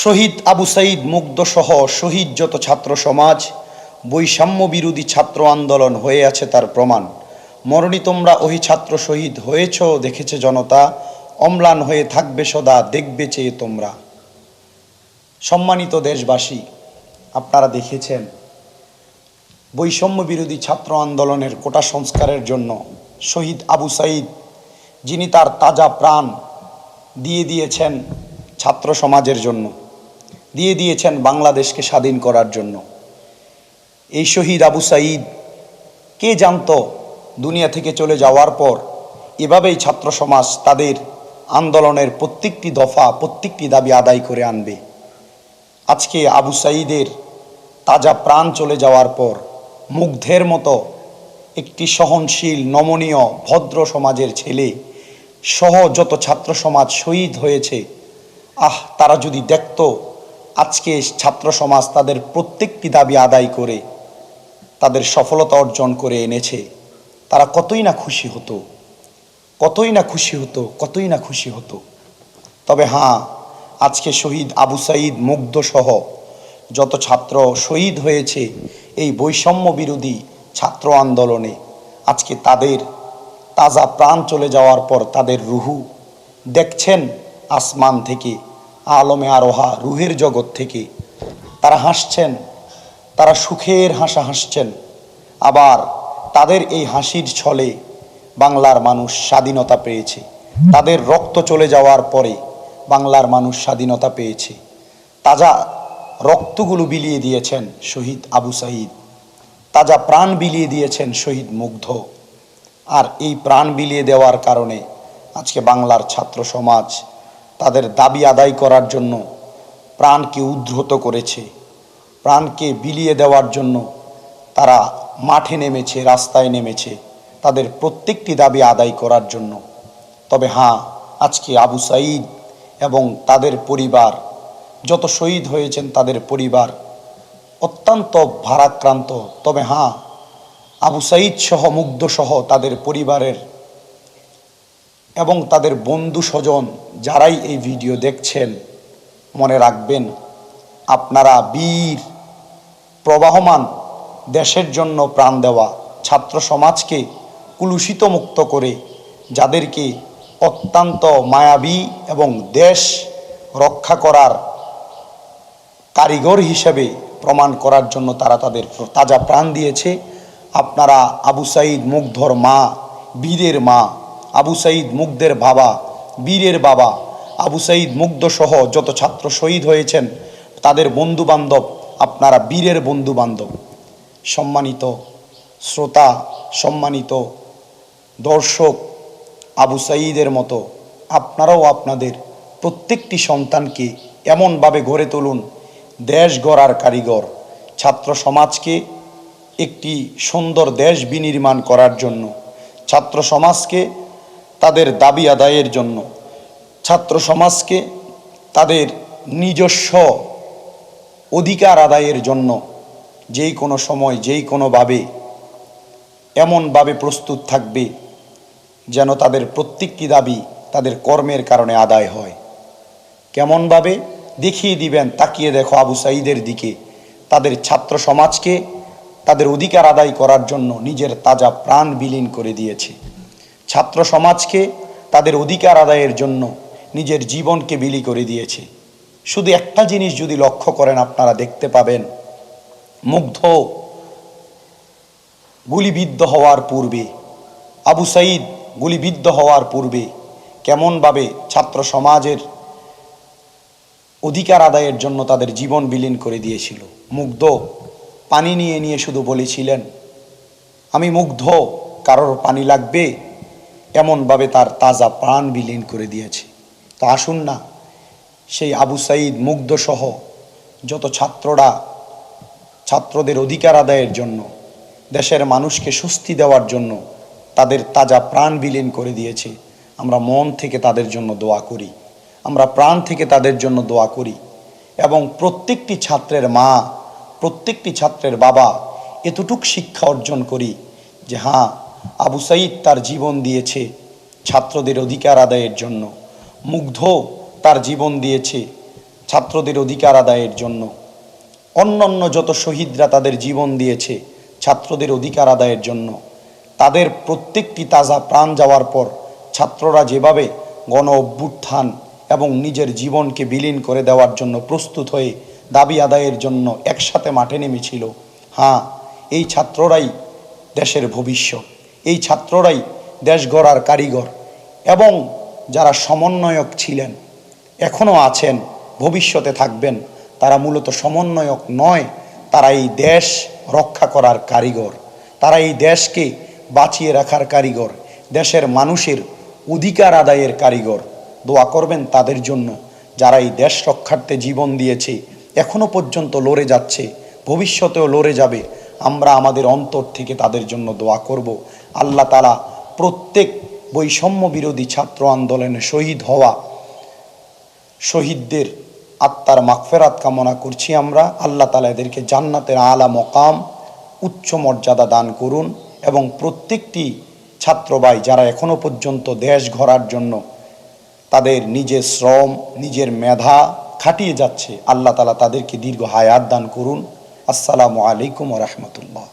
শহীদ আবু সাইদ মুগ্ধসহ শহীদ যত ছাত্র সমাজ, বৈষম্য বিরোধী ছাত্র আন্দোলন হয়ে আছে তার প্রমাণ। মরণী তোমরা ওই ছাত্র শহীদ হয়েছ, দেখেছে জনতা, অম্লান হয়ে থাকবে সদা, দেখবে চেয়ে তোমরা। সম্মানিত দেশবাসী, আপনারা দেখেছেন, বৈষম্য বিরোধী ছাত্র আন্দোলনের কোটা সংস্কারের জন্য শহীদ আবু সাইদ, যিনি তার তাজা প্রাণ দিয়ে দিয়েছেন ছাত্র সমাজের জন্য। দিয়ে দিয়েছেন বাংলাদেশকে স্বাধীন করার জন্য। এই শহীদ আবু সাঈদ কে জানতো দুনিয়া থেকে চলে যাওয়ার পর এভাবেই ছাত্র সমাজ তাদের আন্দোলনের প্রত্যেকটি দফা, প্রত্যেকটি দাবি আদায় করে আনবে। আজকে আবু সাঈদের তাজা প্রাণ চলে যাওয়ার পর মুগ্ধের মতো একটি সহনশীল, নমনীয়, ভদ্র সমাজের ছেলে সহ যত ছাত্র সমাজ শহীদ হয়েছে, আহ, তারা যদি দেখত আজকে ছাত্র সমাজ তাদের প্রত্যেকটি দাবি আদায় করে, তাদের সফলতা অর্জন করে এনেছে। তারা কতই না খুশি হতো, কতই না খুশি হতো, কতই না খুশি হতো। তবে হ্যাঁ আজকে শহীদ আবু সাইদ মুগ্ধ সহ যত ছাত্র শহীদ হয়েছে, এই বৈষম্য বিরোধী ছাত্র আন্দোলনে আজকে তাদের তাজা প্রাণ চলে যাওয়ার পর তাদের রুহু দেখছেন আসমান থেকে আলমে আরোহা, রুহের জগৎ থেকে। তারা হাসছেন, তারা সুখের হাসা হাসছেন। আবার তাদের এই হাসির ছলে বাংলার মানুষ স্বাধীনতা পেয়েছে। তাদের রক্ত চলে যাওয়ার পরে বাংলার মানুষ স্বাধীনতা পেয়েছে। তাজা রক্তগুলো বিলিয়ে দিয়েছেন শহীদ আবু সাইদ তাজা প্রাণ বিলিয়ে দিয়েছেন শহীদ মুগ্ধ। আর এই প্রাণ বিলিয়ে দেওয়ার কারণে আজকে বাংলার ছাত্র সমাজ তাদের দাবি আদায় করার জন্য প্রাণকে উদ্ধৃত করেছে, প্রাণকে বিলিয়ে দেওয়ার জন্য তারা মাঠে নেমেছে, রাস্তায় নেমেছে, তাদের প্রত্যেকটি দাবি আদায় করার জন্য। তবে হ্যাঁ আজকে আবু সাইদ এবং তাদের পরিবার, যত শহীদ হয়েছেন তাদের পরিবার, অত্যন্ত ভারাক্রান্ত। তবে হ্যাঁ আবু সাইদ সহ মুগ্ধ সহ তাদের পরিবারের এবং তাদের বন্ধু স্বজন যারাই এই ভিডিও দেখছেন, মনে রাখবেন, আপনারা বীর, প্রবাহমান, দেশের জন্য প্রাণ দেওয়া ছাত্র সমাজকে কুলুষিত মুক্ত করে যাদেরকে অত্যন্ত মায়াবী এবং দেশ রক্ষা করার কারিগর হিসেবে প্রমাণ করার জন্য তারা তাদের তাজা প্রাণ দিয়েছে। আপনারা আবু সাইদ মুগ্ধর মা, বীরের মা আবু সাইদ মুগ্ধের বাবা, বীরের বাবা। আবু সাইদ মুগ্ধ সহ যত ছাত্র শহীদ হয়েছেন, তাদের বন্ধু বান্ধব আপনারা বীরের বন্ধু বান্ধব সম্মানিত শ্রোতা, সম্মানিত দর্শক, আবু সাইদের মতো, আপনারাও আপনাদের প্রত্যেকটি সন্তানকে এমনভাবে গড়ে তুলুন, দেশ গড়ার কারিগর, ছাত্র সমাজকে একটি সুন্দর দেশ বিনির্মাণ করার জন্য, ছাত্র সমাজকে তাদের দাবি আদায়ের জন্য। ছাত্র সমাজকে তাদের নিজস্ব অধিকার আদায়ের জন্য যেই কোনো সময় যেই কোনোভাবে এমনভাবে প্রস্তুত থাকবে যেন তাদের প্রত্যেকটি দাবি তাদের কর্মের কারণে আদায় হয়। কেমনভাবে দেখিয়ে দিবেন, তাকিয়ে দেখো আবু সাইদের দিকে। তাদের ছাত্র সমাজকে তাদের অধিকার আদায় করার জন্য নিজের তাজা প্রাণ বিলীন করে দিয়েছে। ছাত্র সমাজকে তাদের অধিকার আদায়ের জন্য নিজের জীবনকে বিলি করে দিয়েছে। শুধু একটা জিনিস যদি লক্ষ্য করেন আপনারা দেখতে পাবেন, মুগ্ধ, গুলিবিদ্ধ হওয়ার পূর্বে, আবু সাইদ গুলিবিদ্ধ হওয়ার পূর্বে কেমনভাবে ছাত্র সমাজের অধিকার আদায়ের জন্য তাদের জীবন বিলীন করে দিয়েছিল। মুগ্ধ, পানি নিয়ে নিয়ে শুধু বলেছিলেন, আমি মুগ্ধ, কারোর পানি লাগবে? এমনভাবে তার তাজা প্রাণ বিলীন করে দিয়েছে। তো আসুন না, সেই আবু সাইদ মুগ্ধ সহ যত ছাত্ররা ছাত্রদের অধিকার আদায়ের জন্য, দেশের মানুষকে স্বস্তি দেওয়ার জন্য তাদের তাজা প্রাণ বিলীন করে দিয়েছে, আমরা মন থেকে তাদের জন্য দোয়া করি। আমরা প্রাণ থেকে তাদের জন্য দোয়া করি। এবং প্রত্যেকটি ছাত্রের মা, প্রত্যেকটি ছাত্রের বাবা এতটুক শিক্ষা অর্জন করি যে হ্যাঁ আবু সাইদ তার জীবন দিয়েছে ছাত্রদের অধিকার আদায়ের জন্য। মুগ্ধ তার জীবন দিয়েছে ছাত্রদের অধিকার আদায়ের জন্য। অন্যান্য যত শহীদরা তাদের জীবন দিয়েছে ছাত্রদের অধিকার আদায়ের জন্য। তাদের প্রত্যেকটি তাজা প্রাণ যাওয়ার পর ছাত্ররা যেভাবে গণ অভ্যুত্থান এবং নিজের জীবনকে বিলীন করে দেওয়ার জন্য প্রস্তুত হয়ে দাবি আদায়ের জন্য একসাথে মাঠে নেমেছিল হ্যাঁ এই ছাত্ররাই দেশের ভবিষ্যৎ। এই ছাত্ররাই দেশ গড়ার কারিগর এবং যারা সমন্বয়ক ছিলেন, এখনও আছেন, ভবিষ্যতে থাকবেন, তারা মূলত সমন্বয়ক নয়, তারা এই দেশ রক্ষা করার কারিগর। তারা এই দেশকে বাঁচিয়ে রাখার কারিগর, দেশের মানুষের অধিকার আদায়ের কারিগর। দোয়া করবেন তাদের জন্য, যারা এই দেশ রক্ষার্থে জীবন দিয়েছে এখনও পর্যন্ত লড়ে যাচ্ছে, ভবিষ্যতেও লড়ে যাবে। আমরা আমাদের অন্তর থেকে তাদের জন্য দোয়া করব। আল্লাহ তালা প্রত্যেক বৈষম্য বিরোধী ছাত্র আন্দোলনে শহীদ হওয়া শহীদদের আত্মার মাগফেরাত কামনা করছি আমরা। আল্লাহ তালা এদেরকে জান্নাতের আলা মকাম, উচ্চ মর্যাদা দান করুন এবং প্রত্যেকটি ছাত্রবাই যারা এখনও পর্যন্ত দেশ গড়ার জন্য তাদের নিজের শ্রম, নিজের মেধা খাটিয়ে যাচ্ছে, আল্লাহ তালা তাদেরকে দীর্ঘ হায়াত দান করুন। আসসালামু আলাইকুম রহমতুল্লাহ।